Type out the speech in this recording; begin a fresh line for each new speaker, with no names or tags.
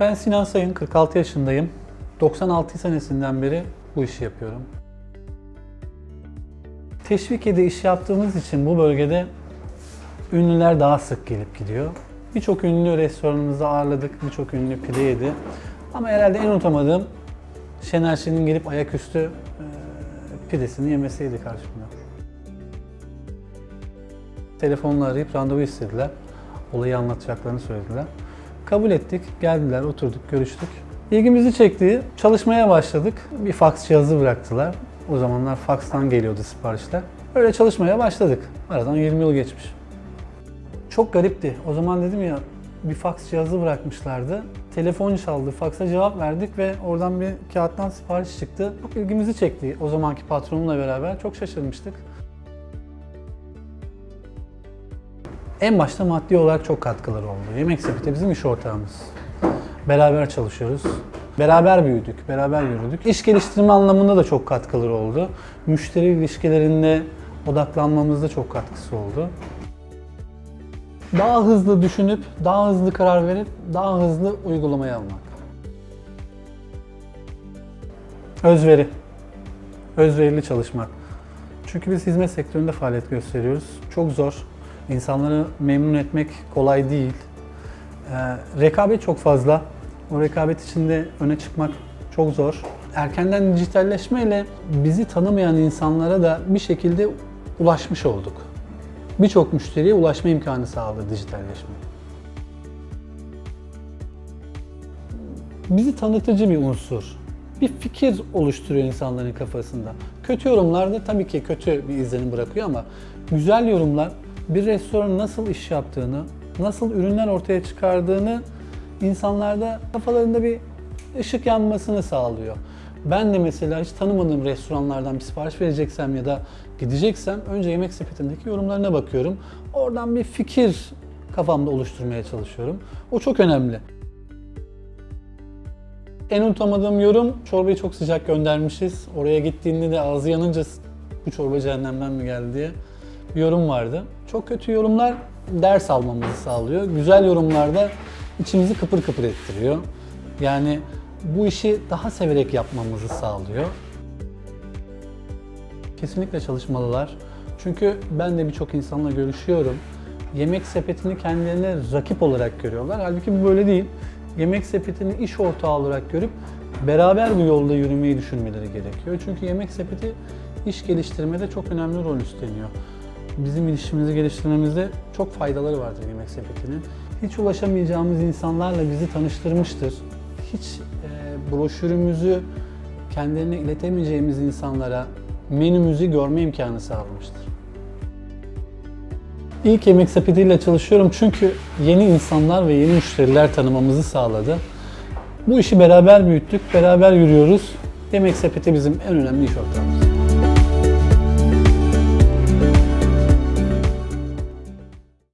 Ben Sinan Sayın, 46 yaşındayım. 96 senesinden beri bu işi yapıyorum. Teşvikiye'de iş yaptığımız için bu bölgede ünlüler daha sık gelip gidiyor. Birçok ünlü restoranımızda ağırladık, birçok ünlü pide yedi. Ama herhalde en unutamadığım Şener Şen'in gelip ayaküstü e, pidesini yemesiydi karşımda. Telefonla arayıp randevu istediler. Olayı anlatacaklarını söylediler. Kabul ettik, geldiler, oturduk, görüştük. İlgimizi çekti, çalışmaya başladık. Bir faks cihazı bıraktılar. O zamanlar fakstan geliyordu siparişler. Öyle çalışmaya başladık. Aradan 20 yıl geçmiş. Çok garipti. O zaman dedim ya bir faks cihazı bırakmışlardı. Telefon çaldı, faksa cevap verdik ve oradan bir kağıttan sipariş çıktı. Çok ilgimizi çekti. O zamanki patronumla beraber çok şaşırmıştık. En başta maddi olarak çok katkıları oldu. Yemek Sepeti bizim iş ortağımız. Beraber çalışıyoruz. Beraber büyüdük, beraber yürüdük. İş geliştirme anlamında da çok katkıları oldu. Müşteri ilişkilerinde odaklanmamızda çok katkısı oldu. Daha hızlı düşünüp, daha hızlı karar verip, daha hızlı uygulamaya almak. Özveri. Özverili çalışmak. Çünkü biz hizmet sektöründe faaliyet gösteriyoruz. Çok zor. İnsanları memnun etmek kolay değil. Ee, rekabet çok fazla. O rekabet içinde öne çıkmak çok zor. Erkenden dijitalleşmeyle bizi tanımayan insanlara da bir şekilde ulaşmış olduk. Birçok müşteriye ulaşma imkanı sağladı dijitalleşme. Bizi tanıtıcı bir unsur. Bir fikir oluşturuyor insanların kafasında. Kötü yorumlar da tabii ki kötü bir izlenim bırakıyor ama güzel yorumlar bir restoranın nasıl iş yaptığını, nasıl ürünler ortaya çıkardığını insanlarda kafalarında bir ışık yanmasını sağlıyor. Ben de mesela hiç tanımadığım restoranlardan bir sipariş vereceksem ya da gideceksem önce yemek sepetindeki yorumlarına bakıyorum. Oradan bir fikir kafamda oluşturmaya çalışıyorum. O çok önemli. En unutamadığım yorum çorbayı çok sıcak göndermişiz. Oraya gittiğinde de ağzı yanınca bu çorba cehennemden mi geldi diye yorum vardı. Çok kötü yorumlar ders almamızı sağlıyor. Güzel yorumlar da içimizi kıpır kıpır ettiriyor. Yani bu işi daha severek yapmamızı sağlıyor. Kesinlikle çalışmalılar. Çünkü ben de birçok insanla görüşüyorum. Yemek sepetini kendilerine rakip olarak görüyorlar. Halbuki bu böyle değil. Yemek sepetini iş ortağı olarak görüp beraber bu yolda yürümeyi düşünmeleri gerekiyor. Çünkü yemek sepeti iş geliştirmede çok önemli rol üstleniyor. Bizim ilişkimizi geliştirmemizde çok faydaları vardır yemek sepetinin. Hiç ulaşamayacağımız insanlarla bizi tanıştırmıştır. Hiç e, broşürümüzü kendilerine iletemeyeceğimiz insanlara menümüzü görme imkanı sağlamıştır. İlk yemek sepetiyle çalışıyorum çünkü yeni insanlar ve yeni müşteriler tanımamızı sağladı. Bu işi beraber büyüttük, beraber yürüyoruz. Yemek sepeti bizim en önemli iş ortağımız.